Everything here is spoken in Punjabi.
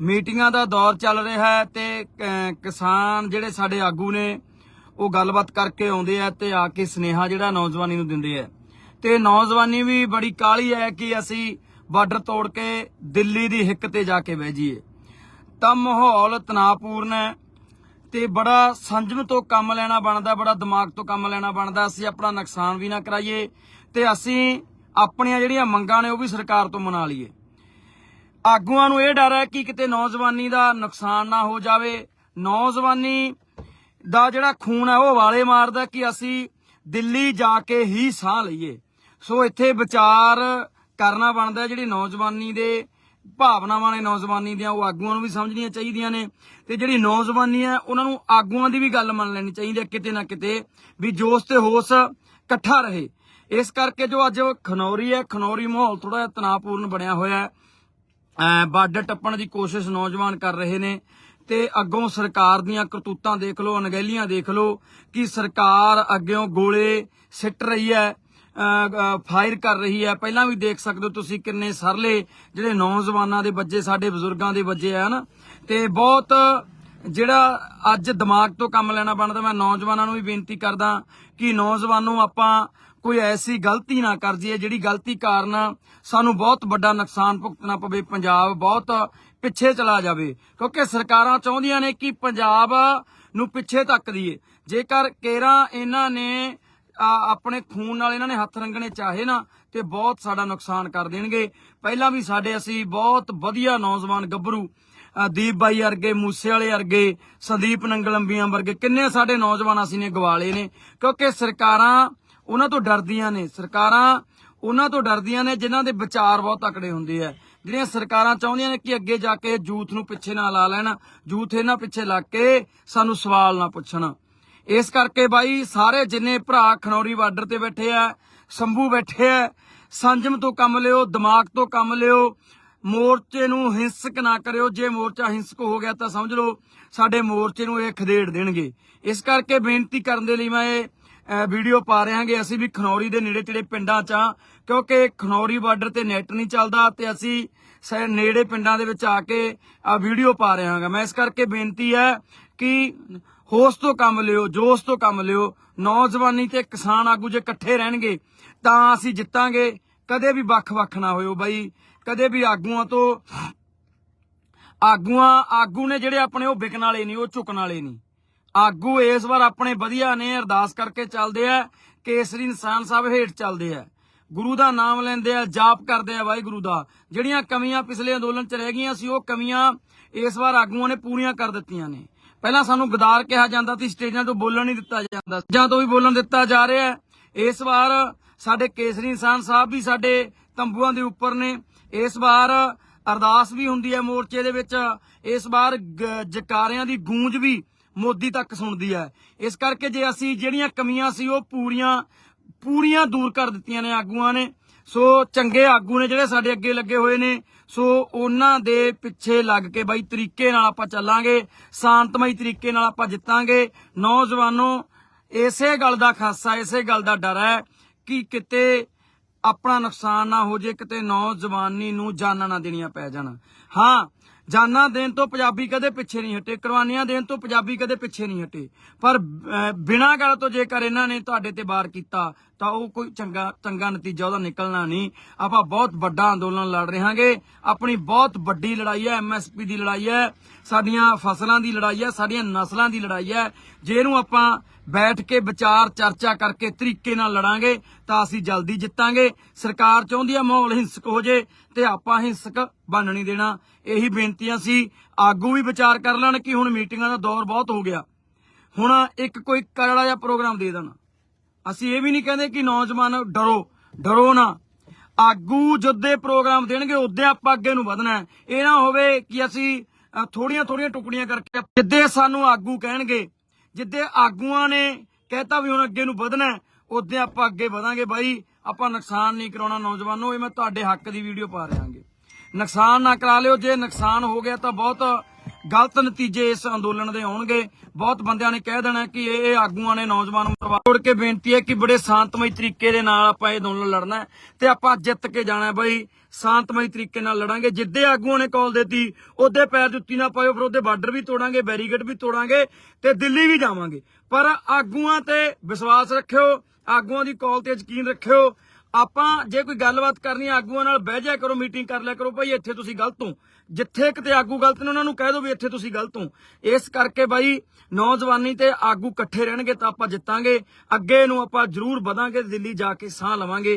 ਮੀਟਿੰਗਾਂ ਦਾ ਦੌਰ ਚੱਲ ਰਿਹਾ ਹੈ ਤੇ ਕਿਸਾਨ ਜਿਹੜੇ ਸਾਡੇ ਆਗੂ ਨੇ, ਉਹ ਗੱਲਬਾਤ ਕਰਕੇ ਆਉਂਦੇ ਆ ਤੇ ਆ ਕੇ ਸਨੇਹਾ ਜਿਹੜਾ ਨੌਜਵਾਨੀ ਨੂੰ ਦਿੰਦੇ ਆ। ਤੇ ਨੌਜਵਾਨੀ ਵੀ ਬੜੀ ਕਾਲੀ ਹੈ ਕਿ ਅਸੀਂ ਬਾਰਡਰ ਤੋੜ ਕੇ ਦਿੱਲੀ ਦੀ ਹਿੱਕ ਤੇ ਜਾ ਕੇ ਬਹਿ ਜਾਈਏ। ਤਾਂ ਮਾਹੌਲ ਤਣਾਅਪੂਰਨ ਹੈ ਤੇ ਬੜਾ ਸੰਜਮ ਤੋਂ ਕੰਮ ਲੈਣਾ ਬਣਦਾ, ਬੜਾ ਦਿਮਾਗ ਤੋਂ ਕੰਮ ਲੈਣਾ ਬਣਦਾ, ਅਸੀਂ ਆਪਣਾ ਨੁਕਸਾਨ ਵੀ ਨਾ ਕਰਾਈਏ ਤੇ ਅਸੀਂ ਆਪਣੀਆਂ ਜਿਹੜੀਆਂ ਮੰਗਾਂ ਨੇ ਉਹ ਵੀ ਸਰਕਾਰ ਤੋਂ ਮਨਾ ਲਈਏ। ਆਗੂਆਂ ਨੂੰ ਇਹ ਡਰ ਹੈ ਕਿ ਕਿਤੇ ਨੌਜਵਾਨੀ ਦਾ ਨੁਕਸਾਨ ਨਾ ਹੋ ਜਾਵੇ। ਨੌਜਵਾਨੀ ਦਾ ਜਿਹੜਾ ਖੂਨ ਹੈ ਉਹ ਵਾਲੇ ਮਾਰਦਾ ਕਿ ਅਸੀਂ ਦਿੱਲੀ ਜਾ ਕੇ ਹੀ ਸਾਹ ਲਈਏ। ਸੋ ਇੱਥੇ ਵਿਚਾਰ ਕਰਨਾ ਬਣਦਾ ਜਿਹੜੀ ਨੌਜਵਾਨੀ ਦੇ ਭਾਵਨਾਵਾਂ ਨੇ, ਨੌਜਵਾਨੀ ਦੀਆਂ, ਉਹ ਆਗੂਆਂ ਨੂੰ ਵੀ ਸਮਝਣੀਆਂ ਚਾਹੀਦੀਆਂ ਨੇ। ਤੇ ਜਿਹੜੀ ਨੌਜਵਾਨੀ ਹੈ, ਉਹਨਾਂ ਨੂੰ ਆਗੂਆਂ ਦੀ ਵੀ ਗੱਲ ਮੰਨ ਲੈਣੀ ਚਾਹੀਦੀ ਹੈ ਕਿਤੇ ਨਾ ਕਿਤੇ ਵੀ ਜੋਸ਼ ਤੇ ਹੋਸ਼ ਇਕੱਠਾ ਰਹੇ। ਇਸ ਕਰਕੇ ਜੋ ਅੱਜ ਖਨੌਰੀ ਹੈ, ਖਨੌਰੀ ਮਾਹੌਲ ਥੋੜਾ ਜਿਹਾ ਤਣਾਅਪੂਰਨ ਬਣਿਆ ਹੋਇਆ ਹੈ। ਬਾਰਡਰ ਟੱਪਣ ਦੀ ਕੋਸ਼ਿਸ਼ ਨੌਜਵਾਨ ਕਰ ਰਹੇ ਨੇ ਤੇ ਅੱਗੋਂ ਸਰਕਾਰ ਦੀਆਂ ਕਰਤੂਤਾਂ ਦੇਖ ਲਓ, ਅਣਗਹਿਲੀਆਂ ਦੇਖ ਲਓ ਕਿ ਸਰਕਾਰ ਅੱਗਿਓਂ ਗੋਲੇ ਸਿੱਟ ਰਹੀ ਹੈ ਫਾਇਰ ਕਰ ਰਹੀ ਹੈ। ਪਹਿਲਾਂ ਵੀ ਦੇਖ ਸਕਦੇ ਹੋ ਤੁਸੀਂ ਕਿੰਨੇ ਸਰਲੇ ਜਿਹੜੇ ਨੌਜਵਾਨਾਂ ਦੇ ਵੱਜੇ ਸਾਡੇ ਬਜ਼ੁਰਗਾਂ ਦੇ ਵੱਜੇ ਆ ਨਾ ਤੇ ਬਹੁਤ ਜਿਹੜਾ ਅੱਜ ਦਿਮਾਗ ਤੋਂ ਕੰਮ ਲੈਣਾ ਬਣਦਾ, ਮੈਂ ਨੌਜਵਾਨਾਂ ਨੂੰ ਵੀ ਬੇਨਤੀ ਕਰਦਾ ਕਿ ਨੌਜਵਾਨੋ, ਆਪਾਂ ਕੋਈ ਐਸੀ ਗਲਤੀ ਨਾ ਕਰ ਜਾਈਏ, ਜਿਹੜੀ ਗਲਤੀ ਕਾਰਨ ਸਾਨੂੰ ਬਹੁਤ ਵੱਡਾ ਨੁਕਸਾਨ ਭੁਗਤਣਾ ਪਵੇ, ਪੰਜਾਬ ਬਹੁਤ ਪਿੱਛੇ ਚਲਾ ਜਾਵੇ। ਕਿਉਂਕਿ ਸਰਕਾਰਾਂ ਚਾਹੁੰਦੀਆਂ ਨੇ ਕਿ ਪੰਜਾਬ ਨੂੰ ਪਿੱਛੇ ਧੱਕ ਦਈਏ। ਜੇਕਰ ਕੇਰਾ ਇਹਨਾਂ ਨੇ ਆਪਣੇ ਖੂਨ ਨਾਲ ਇਹਨਾਂ ਨੇ ਹੱਥ ਰੰਗਣੇ ਚਾਹੇ ਨਾ, ਤੇ ਬਹੁਤ ਸਾਡਾ ਨੁਕਸਾਨ ਕਰ ਦੇਣਗੇ। ਪਹਿਲਾਂ ਵੀ ਸਾਡੇ ਅਸੀਂ ਬਹੁਤ ਵਧੀਆ ਨੌਜਵਾਨ ਗੱਭਰੂ ਦੀਪ ਬਾਈ ਵਰਗੇ, ਮੂਸੇ ਵਾਲੇ ਵਰਗੇ, ਸੰਦੀਪ ਨੰਗਲੰਬੀਆਂ ਵਰਗੇ, ਕਿੰਨੇ ਸਾਡੇ ਨੌਜਵਾਨ ਅਸੀਂ ਨੇ ਗਵਾਲੇ ਨੇ। ਕਿਉਂਕਿ ਸਰਕਾਰਾਂ ਉਹਨਾਂ ਤੋਂ ਡਰਦੀਆਂ ਨੇ, ਸਰਕਾਰਾਂ ਉਹਨਾਂ ਤੋਂ ਡਰਦੀਆਂ ਨੇ ਜਿਨ੍ਹਾਂ ਦੇ ਵਿਚਾਰ ਬਹੁਤ ਤਕੜੇ ਹੁੰਦੇ ਆ। ਜਿਹੜੀਆਂ ਸਰਕਾਰਾਂ ਚਾਹੁੰਦੀਆਂ ਨੇ ਕਿ ਅੱਗੇ ਜਾ ਕੇ ਯੂਥ ਨੂੰ ਪਿੱਛੇ ਨਾ ਲਾ ਲੈਣ ਯੂਥ ਇਹਨਾਂ ਪਿੱਛੇ ਲੱਗ ਕੇ ਸਾਨੂੰ ਸਵਾਲ ਨਾ ਪੁੱਛਣ। ਇਸ ਕਰਕੇ ਬਾਈ ਸਾਰੇ ਜਿੰਨੇ ਭਰਾ ਖਨੌਰੀ ਬਾਰਡਰ ਤੇ ਬੈਠੇ ਆ, ਸੰਭੂ ਬੈਠੇ ਆ, ਸੰਜਮ ਤੋਂ ਕੰਮ ਲਿਓ, ਦਿਮਾਗ ਤੋਂ ਕੰਮ ਲਿਓ ਮੋਰਚੇ ਨੂੰ ਹਿੰਸਕ ਨਾ ਕਰਿਓ। ਜੇ ਮੋਰਚਾ ਹਿੰਸਕ ਹੋ ਗਿਆ ਤਾਂ ਸਮਝ ਲਓ, ਸਾਡੇ ਮੋਰਚੇ ਨੂੰ ਇਹ ਖਦੇੜ ਦੇਣਗੇ। ਇਸ ਕਰਕੇ ਬੇਨਤੀ ਕਰਨ ਦੇ ਲਈ ਮੈਂ ਇਹ ਵੀਡੀਓ ਪਾ ਰਹੇ ਹਾਂਗੇ। ਅਸੀਂ ਵੀ ਖਨੌਰੀ ਦੇ ਨੇੜੇ ਤੇੜੇ ਪਿੰਡਾਂ 'ਚ ਆ, ਕਿਉਂਕਿ ਖਨੌਰੀ ਬਾਰਡਰ ਤੇ ਨੈਟ ਨਹੀਂ ਚੱਲਦਾ ਤੇ ਅਸੀਂ ਸ- ਨੇੜੇ ਪਿੰਡਾਂ ਦੇ ਵਿੱਚ ਆ ਕੇ ਆ ਵੀਡੀਓ ਪਾ ਰਹੇ ਹਾਂਗਾ। ਮੈਂ ਇਸ ਕਰਕੇ ਬੇਨਤੀ ਹੈ ਕਿ ਹੋਸ਼ ਤੋਂ ਕੰਮ ਲਿਓ, ਜੋਸ਼ ਤੋਂ ਕੰਮ ਲਿਓ। ਨੌਜਵਾਨੀ ਤੇ ਕਿਸਾਨ ਆਗੂ ਜੇ ਇਕੱਠੇ ਰਹਿਣਗੇ, ਤਾਂ ਅਸੀਂ ਜਿੱਤਾਂਗੇ। ਕਦੇ ਵੀ ਵੱਖ-ਵੱਖ ਨਾ ਹੋਇਓ ਬਾਈ, ਕਦੇ ਵੀ ਆਗੂਆਂ ਤੋਂ ਆਗੂਆਂ, ਆਗੂ ਨੇ ਜਿਹੜੇ ਆਪਣੇ ਉਹ ਵਿਕਣ ਵਾਲੇ ਨਹੀਂ, ਉਹ ਝੁਕਣ ਵਾਲੇ ਨਹੀਂ। ਆਗੂ ਇਸ ਵਾਰ ਆਪਣੇ ਵਧੀਆ ਨੇ, ਅਰਦਾਸ ਕਰਕੇ ਚੱਲਦੇ ਆ, ਕੇਸਰੀ ਇਨਸਾਨ ਸਾਹਿਬ ਹੇਠ ਚੱਲਦੇ ਆ। ਗੁਰੂ ਦਾ ਨਾਮ ਲੈਂਦੇ ਆ, ਜਾਪ ਕਰਦੇ ਆ ਵਾਹਿਗੁਰੂ ਦਾ। ਜਿਹੜੀਆਂ ਕਮੀਆਂ ਪਿਛਲੇ ਅੰਦੋਲਨ ਚ ਰਹਿ ਗਈਆਂ ਸੀ, ਉਹ ਕਮੀਆਂ ਇਸ ਵਾਰ ਆਗੂਆਂ ਨੇ ਪੂਰੀਆਂ ਕਰ ਦਿੱਤੀਆਂ ਨੇ। ਪਹਿਲਾਂ ਸਾਨੂੰ ਗਦਾਰ ਕਿਹਾ ਜਾਂਦਾ ਸੀ, ਸਟੇਜਾਂ ਤੋਂ ਬੋਲਣ ਨਹੀਂ ਦਿੱਤਾ ਜਾਂਦਾ ਜਾਂ ਤੋਂ ਵੀ ਬੋਲਣ ਦਿੱਤਾ ਜਾ ਰਿਹਾ। ਹੈ ਇਸ ਵਾਰ ਸਾਡੇ ਕੇਸਰੀ ਇਨਸਾਨ ਸਾਹਿਬ ਵੀ ਸਾਡੇ ਤੰਬੂਆਂ ਦੇ ਉੱਪਰ ਨੇ। ਇਸ ਵਾਰ ਅਰਦਾਸ ਵੀ ਹੁੰਦੀ ਹੈ ਮੋਰਚੇ ਦੇ ਵਿੱਚ। ਇਸ ਵਾਰ ਗ- ਜਕਾਰਿਆਂ ਦੀ ਗੂੰਜ ਵੀ ਮੋਦੀ ਤੱਕ ਸੁਣਦੀ ਹੈ। ਇਸ ਕਰਕੇ ਜੇ ਅਸੀਂ ਜਿਹੜੀਆਂ ਕਮੀਆਂ ਸੀ ਉਹ ਪੂਰੀਆਂ ਪੂਰੀਆਂ ਦੂਰ ਕਰ ਦਿੱਤੀਆਂ ਨੇ ਆਗੂਆਂ ਨੇ। ਸੋ ਚੰਗੇ ਆਗੂ ਨੇ ਜਿਹੜੇ ਸਾਡੇ ਅੱਗੇ ਲੱਗੇ ਹੋਏ ਨੇ। ਸੋ ਉਹਨਾਂ ਦੇ ਪਿੱਛੇ ਲੱਗ ਕੇ ਬਾਈ ਤਰੀਕੇ ਨਾਲ ਆਪਾਂ ਚੱਲਾਂਗੇ। ਸ਼ਾਂਤਮਈ ਤਰੀਕੇ ਨਾਲ ਆਪਾਂ ਜਿੱਤਾਂਗੇ। ਨੌਜਵਾਨੋ, ਇਸੇ ਗੱਲ ਦਾ ਖਾਸਾ, ਇਸੇ ਗੱਲ ਦਾ ਡਰ ਹੈ। ਕਿ ਕਿਤੇ ਆਪਣਾ ਨੁਕਸਾਨ ਨਾ ਹੋ ਜੇ, ਕਿਤੇ ਨੌਜਵਾਨੀ ਨੂੰ ਜਾਨਾਂ ਨਾ ਦੇਣੀਆਂ ਪੈ ਜਾਣ। ਹਾਂ ਜਾਨਾਂ ਦੇਣ ਤੋਂ ਪੰਜਾਬੀ ਕਦੇ ਪਿੱਛੇ ਨਹੀਂ ਹਟੇ, ਕੁਰਬਾਨੀਆਂ ਦੇਣ ਤੋਂ ਪੰਜਾਬੀ ਕਦੇ ਪਿੱਛੇ ਨਹੀਂ ਹਟੇ। ਪਰ ਬਿਨਾਂ ਗੱਲ ਤੋਂ ਜੇਕਰ ਇਹਨਾਂ ਨੇ ਤੁਹਾਡੇ ਤੇ ਵਾਰ ਕੀਤਾ, ਤਾਂ ਉਹ ਕੋਈ ਚੰਗਾ ਚੰਗਾ ਨਤੀਜਾ ਉਹਦਾ ਨਿਕਲਣਾ ਨਹੀਂ। ਆਪਾਂ ਬਹੁਤ ਵੱਡਾ ਅੰਦੋਲਨ ਲੜ ਰਹੇ ਆਪਣੀ ਬਹੁਤ ਵੱਡੀ ਲੜਾਈ ਹੈ ਐਮਐਸਪੀ ਦੀ ਲੜਾਈ ਹੈ, ਸਾਡੀਆਂ ਫਸਲਾਂ ਦੀ ਲੜਾਈ ਹੈ, ਸਾਡੀਆਂ ਨਸਲਾਂ ਦੀ ਲੜਾਈ ਹੈ। ਜੇ ਇਹਨੂੰ ਆਪਾਂ ਬੈਠ ਕੇ ਵਿਚਾਰ, ਚਰਚਾ ਕਰਕੇ ਤਰੀਕੇ ਨਾਲ ਲੜਾਂਗੇ, ਤਾਂ ਅਸੀਂ ਜਲਦੀ ਜਿੱਤਾਂਗੇ। ਸਰਕਾਰ ਚਾਹੁੰਦੀ ਹੈ ਮਾਹੌਲ ਹਿੰਸਕ ਹੋ ਜੇ ਤੇ ਆਪਾਂ ਹਿੰਸਕ ਬਣ ਨਹੀਂ ਦੇਣਾ। ਇਹੀ ਬੇਨਤੀਆਂ ਸੀ। ਆਗੂ ਵੀ ਵਿਚਾਰ ਕਰ ਲੈਣ ਕਿ ਹੁਣ ਮੀਟਿੰਗਾਂ ਦਾ ਦੌਰ ਬਹੁਤ ਹੋ ਗਿਆ। ਹੁਣ ਇੱਕ ਕੋਈ ਕਰੜਾ ਜਿਹਾ ਪ੍ਰੋਗਰਾਮ ਦੇ ਦੇਣਾ। ਅਸੀਂ ਇਹ ਵੀ ਨਹੀਂ ਕਹਿੰਦੇ ਕਿ ਨੌਜਵਾਨ ਡਰੋ। ਡਰੋ ਨਾ। ਆਗੂ ਜੁੱਦੇ ਪ੍ਰੋਗਰਾਮ ਦੇਣਗੇ ਉਦੋਂ ਆਪਾਂ ਅੱਗੇ ਨੂੰ ਵਧਣਾ ਇਹ ਨਾ ਹੋਵੇ ਕਿ ਅਸੀਂ ਥੋੜੀਆਂ ਥੋੜੀਆਂ ਟੁਕੜੀਆਂ ਕਰਕੇ ਜਿੱਦੇ ਸਾਨੂੰ ਆਗੂ ਕਹਿਣਗੇ, ਜਿੱਦੇ ਆਗੂਆਂ ਨੇ ਕਹਿਤਾ ਵੀ ਹੁਣ ਅੱਗੇ ਨੂੰ ਵਧਣਾ ਉਦੋਂ ਆਪਾਂ ਅੱਗੇ ਵਧਾਂਗੇ ਬਾਈ। ਆਪਾਂ ਨੁਕਸਾਨ ਨਹੀਂ ਕਰਾਉਣਾ ਨੌਜਵਾਨੋ, ਇਹ ਮੈਂ ਤੁਹਾਡੇ ਹੱਕ ਦੀ ਵੀਡੀਓ ਪਾ ਰਿਹਾਂਗੇ। ਨੁਕਸਾਨ ਨਾ ਕਰਾ ਲਿਓ, ਜੇ ਨੁਕਸਾਨ ਹੋ ਗਿਆ ਤਾਂ ਬਹੁਤ ਗਲਤ ਨਤੀਜੇ ਇਸ ਅੰਦੋਲਨ ਦੇ ਆਉਣਗੇ। ਬਹੁਤ ਬੰਦਿਆਂ ਨੇ ਕਹਿ ਦੇਣਾ ਕਿ ਇਹ ਆਗੂਆਂ ਨੇ ਨੌਜਵਾਨ ਮਰਵਾ ਕੇ ਬੇਨਤੀ ਹੈ ਕਿ ਬੜੇ ਸ਼ਾਂਤਮਈ ਤਰੀਕੇ ਦੇ ਨਾਲ ਆਪਾਂ ਇਹ ਅੰਦੋਲਨ ਲੜਨਾ ਹੈ ਤੇ ਆਪਾਂ ਜਿੱਤ ਕੇ ਜਾਣਾ ਹੈ ਬਈ। ਸ਼ਾਂਤਮਈ ਤਰੀਕੇ ਨਾਲ ਲੜਾਂਗੇ। ਜਿੱਦੇ ਆਗੂਆਂ ਨੇ ਕਾਲ ਦਿੱਤੀ, ਉਹਦੇ ਪੈਰ ਜੁੱਤੀ ਨਾ ਪਾਇਓ, ਫਿਰ ਉਹਦੇ ਬਾਰਡਰ ਵੀ ਤੋੜਾਂਗੇ ਬੈਰੀਗੇਡ ਵੀ ਤੋੜਾਂਗੇ ਤੇ ਦਿੱਲੀ ਵੀ ਜਾਵਾਂਗੇ। ਪਰ ਆਗੂਆਂ ਤੇ ਵਿਸ਼ਵਾਸ ਰੱਖਿਓ, ਆਗੂਆਂ ਦੀ ਕਾਲ ਤੇ ਯਕੀਨ ਰੱਖਿਓ ਆਪਾਂ ਜੇ ਕੋਈ ਗੱਲਬਾਤ ਕਰਨੀ ਆਗੂਆਂ ਨਾਲ ਬਹਿ ਜਾ ਕਰੋ ਮੀਟਿੰਗ ਕਰ ਲਿਆ ਕਰੋ, ਭਾਈ ਇੱਥੇ ਤੁਸੀਂ ਗਲਤ ਹੋ। ਜਿੱਥੇ ਕਿਤੇ ਆਗੂ ਗਲਤ ਨੇ, ਉਹਨਾਂ ਨੂੰ ਕਹਿ ਦਿਓ ਵੀ ਇੱਥੇ ਤੁਸੀਂ ਗਲਤ ਹੋ। ਇਸ ਕਰਕੇ ਬਾਈ, ਨੌਜਵਾਨੀ ਤੇ ਆਗੂ ਇਕੱਠੇ ਰਹਿਣਗੇ ਤਾਂ ਆਪਾਂ ਜਿੱਤਾਂਗੇ। ਅੱਗੇ ਨੂੰ ਆਪਾਂ ਜ਼ਰੂਰ ਵਧਾਂਗੇ, ਦਿੱਲੀ ਜਾ ਕੇ ਸਾਹ ਲਵਾਂਗੇ।